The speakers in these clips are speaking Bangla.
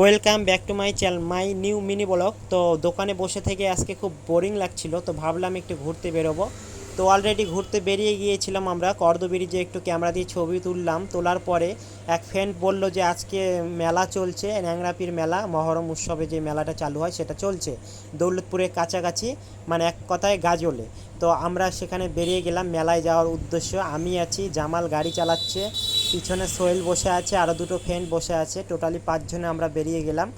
Welcome back to my channel, my new mini blog. তো দোকানে বসে থেকে আজকে খুব বোরিং লাগছিল, তো ভাবলাম একটু ঘুরতে বেরোবো। তো অলরেডি ঘুরতে বেরিয়ে গিয়েছিলাম আমরা ব্রিজে একটু ক্যামেরা দিয়ে ছবি তুললাম, তোলার পরে এক ফ্রেন্ড বলল যে আজকে মেলা চলছে, ন্যাংরাপির মেলা, মহরম উৎসবে যে মেলাটা চালু হয় সেটা চলছে, দৌলতপুরের কাছাকাছি মানে এক কথায় গাজলে। তো আমরা সেখানে বেরিয়ে গেলাম, মেলায় যাওয়ার উদ্দেশ্য, আমি আছি, জামাল গাড়ি চালাচ্ছে পিছনে সোহেল বসে আছে আরও দুটো ফ্রেন্ড বসে আছে। টোটালি পাঁচজনে আমরা বেরিয়ে গেলাম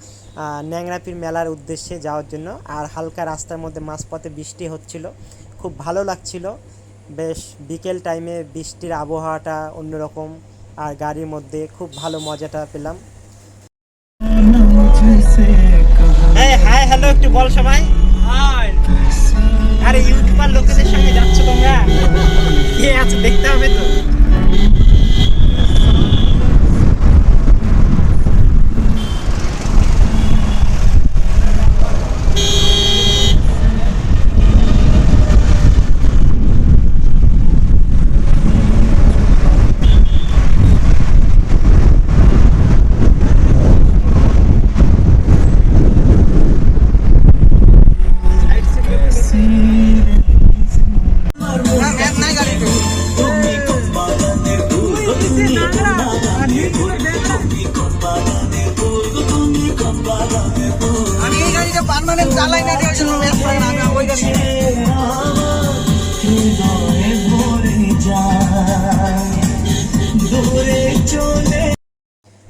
ন্যাংরাপির মেলার উদ্দেশ্যে যাওয়ার জন্য। আর হালকা রাস্তার মধ্যে মাঝপথে বৃষ্টি হচ্ছিল, খুব ভালো লাগছিল। বেশ বিকেল টাইমে বৃষ্টির আবহাওয়াটা অন্যরকম, আর গাড়ির মধ্যে খুব ভালো মজাটা পেলাম। হ্যালো একটু বল সবাই। আরে ইউটিউবার লোকেদের সঙ্গে যাচ্ছ তোমরা? কে আছে? দেখতে হবে তো।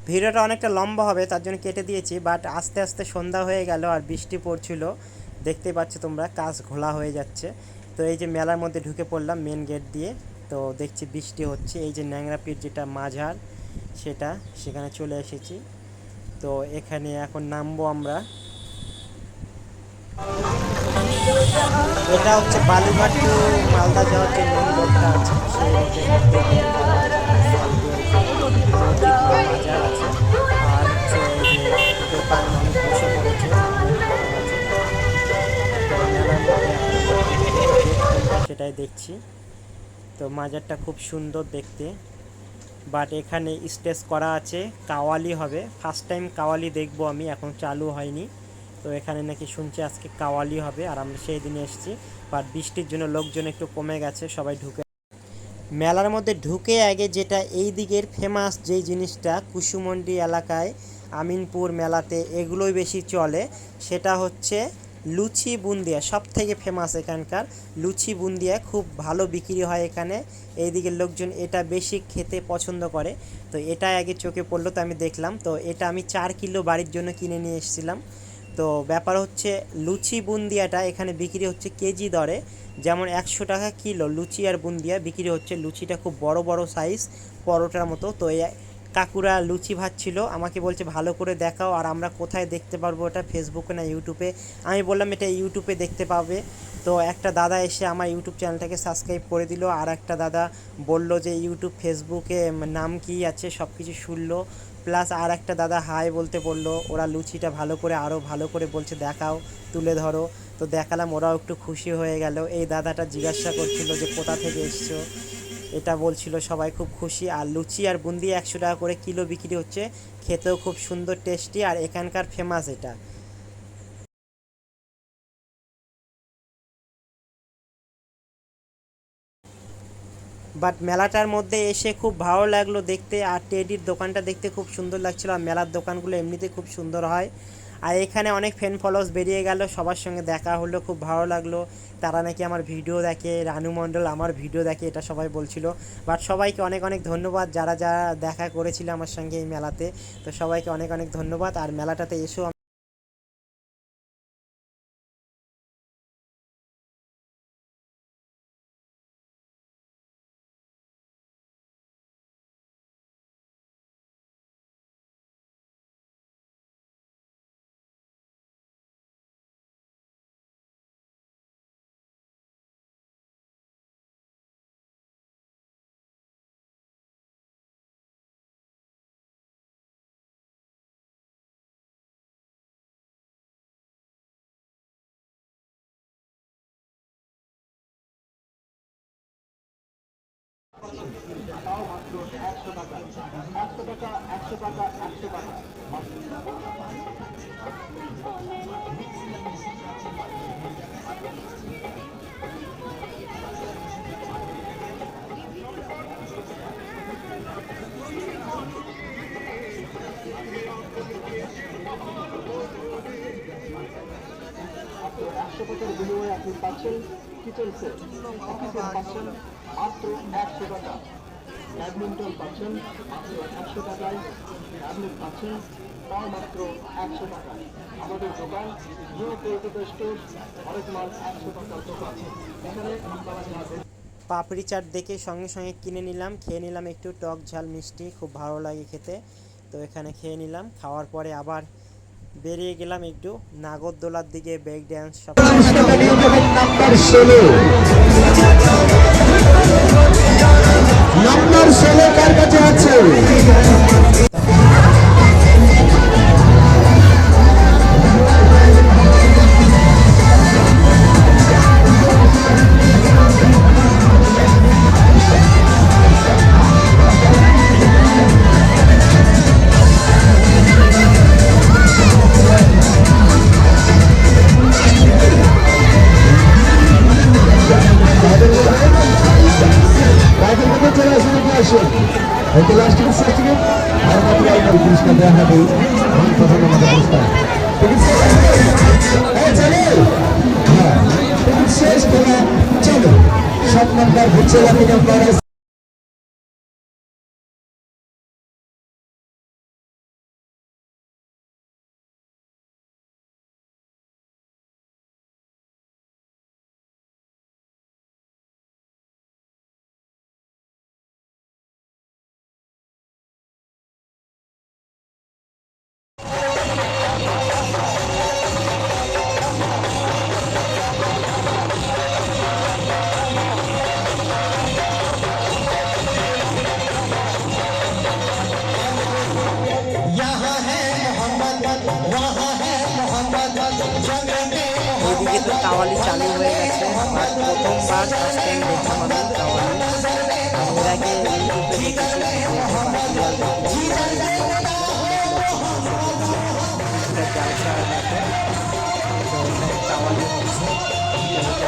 ভিডিওটা অনেকটা লম্বা হবে, তার জন্য কেটে দিয়েছি বাট আস্তে আস্তে সন্ধ্যা হয়ে গেল আর বৃষ্টি পড়ছিল। দেখতে পাচ্ছ তোমরা, কাজ ঘোলা হয়ে যাচ্ছে। তো এই যে মেলার মধ্যে ঢুকে পড়লাম মেন গেট দিয়ে, তো দেখছি বৃষ্টি হচ্ছে। এই যে ন্যাংরাপির যেটা মাঝার, সেটা সেখানে চলে এসেছি। তো এখানে এখন নামবো আমরা। এটা হচ্ছে বালুঘাট টু মালদা যাওয়ার যে মেন রোডটা আছে আর হচ্ছে সেটাই দেখছি। তো মাজারটা খুব সুন্দর দেখতে। বাট এখানে স্টেজ করা আছে, কাওয়ালি হবে। ফার্স্ট টাইম কাওয়ালি দেখব আমি, এখন চালু হয়নি। তো এখানে নাকি শুনছি আজকে কাওয়ালি হবে, আর আমরা সেই দিনে এসেছি। বাট বৃষ্টির জন্য লোকজন একটু কমে গেছে, সবাই ঢুকে। মেলার মধ্যে ঢুকে আগে যেটা এই দিকের ফেমাস যেই জিনিসটা, কুসুমন্ডি এলাকায় আমিনপুর মেলাতে এগুলোই বেশি চলে, সেটা হচ্ছে লুচি বুন্দিয়া সব থেকে ফেমাস এখানকার লুচি বুন্দিয়া, খুব ভালো বিক্রি হয় এখানে। এইদিকের লোকজন এটা বেশি খেতে পছন্দ করে। তো এটা আগে চোখে পড়ল, তো আমি দেখলাম। তো এটা আমি চার কিলো বাড়ির জন্য কিনে নিয়ে এসেছিলাম। তো ব্যাপার হচ্ছে লুচি বুন্দিয়াটা এখানে বিক্রি হচ্ছে কেজি দরে। যেমন একশো টাকা কিলো লুচি আর বুন্দিয়া, বিক্রি হচ্ছে লুচিটা খুব বড় বড় সাইজ পরোটার মতো। তো কাকুরা লুচি ভাজছিল আমাকে বলছে, ভালো করে দেখাও আর আমরা কোথায় দেখতে পারব এটা ফেসবুকে না ইউটিউবে আমি বললাম, এটা ইউটিউবে দেখতে পাবে। তো একটা দাদা এসে আমার ইউটিউব চ্যানেলটাকে সাবস্ক্রাইব করে দিল, আর একটা দাদা বলল যে ইউটিউব ফেসবুকে নাম কি আছে, সব কিছু শুনলো। প্লাস আর একটা দাদা হাই বলতে বলল, ওরা লুচিটা ভালো করে আরও ভালো করে বলছে, দেখাও, তুলে ধরো। তো দেখালাম, ওরাও একটু খুশি হয়ে গেল। এই দাদাটা জিজ্ঞাসা করছিল যে, কোথা থেকে এসছো? এটা বলছিল সবাই খুব খুশি। আর লুচি আর বুন্দি একশো টাকা করে কিলো বিক্রি হচ্ছে। খেতেও খুব সুন্দর টেস্টি আর এখানকার ফেমাস এটা। বাট মেলাটার মধ্যে এসে খুব ভালো লাগল দেখতে। আর টেডির দোকানটা দেখতে খুব সুন্দর লাগছিল। আর মেলার দোকানগুলো এমনিতে খুব সুন্দর হয়। আর এখানে অনেক ফ্যান ফলোয়ার্স বেরিয়ে গেল, সবার সঙ্গে দেখা হলো, খুব ভালো লাগল। তারা নাকি আমার ভিডিও দেখে, রানু মণ্ডল আমার ভিডিও দেখে, এটা সবাই বলছিল। বাট সবাইকে অনেক অনেক ধন্যবাদ, যারা যারা দেখা করেছিল আমার সঙ্গে এই মেলাতে। তো সবাইকে অনেক অনেক ধন্যবাদ, আর মেলাটাতে তাও মাত্র টাকা একশো টাকা একশো টাকা একশো টাকা মাত্র কিচেন সেট অফিসের পাচ্ছেন মাত্র একশো টাকা। ব্যাডমিন্টন পাচ্ছেন, মাত্র একশো টাকায়। ট্যাবলেট পাচ্ছেন, তাও মাত্র একশো টাকায় আমাদের দোকান নিউ কলকাতা স্টোর হরেক মাল একশো টাকার দোকান। এখানে পাপড়ি চাট দেখে সঙ্গে সঙ্গে কিনে নিলাম। খেয়ে নিলাম একটু টক ঝাল মিষ্টি, খুব ভালো লাগে খেতে। তো এখানে খেয়ে নিলাম। খাওয়ার পরে আবার বেরিয়ে গেলাম একটু নাগরদোলার দিকে ব্রেক ড্যান্স সব আসুন। হয়তো লাস্ট টিকিট শেষ আর মাত্র আপনার পুরস্কার দেওয়া হবে। মান প্রথম আমাদের পুরস্কার। শেষ। হ্যাঁ শেষ করে চলো। সাত নাম্বার হচ্ছে কাওয়ালি চালু হয়ে গেছে। আর প্রথমবার ফার্স্ট টাইম দেখলাম আমি কাওয়ালি। এর আগে কাওয়ালি হচ্ছে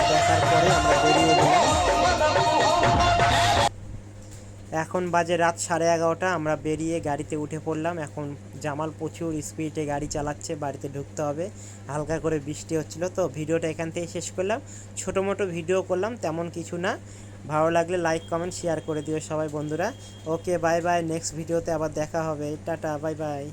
দেখার পরে আমরা বেরিয়ে গেলাম। এখন বাজে রাত সাড়ে এগারোটা, আমরা বেরিয়ে গাড়িতে উঠে পড়লাম। এখন জামাল প্রচুর স্পিডে গাড়ি চালাচ্ছে, বাড়িতে ঢুকতে হবে। হালকা করে বৃষ্টি হচ্ছিল, তো ভিডিওটা এখান থেকে শেষ করলাম। ছোটো মোটো ভিডিও করলাম, তেমন কিছু না। ভালো লাগলে লাইক কমেন্ট শেয়ার করে দিও সবাই বন্ধুরা। ওকে বাই বাই নেক্সট ভিডিওতে আবার দেখা হবে। Tata bye bye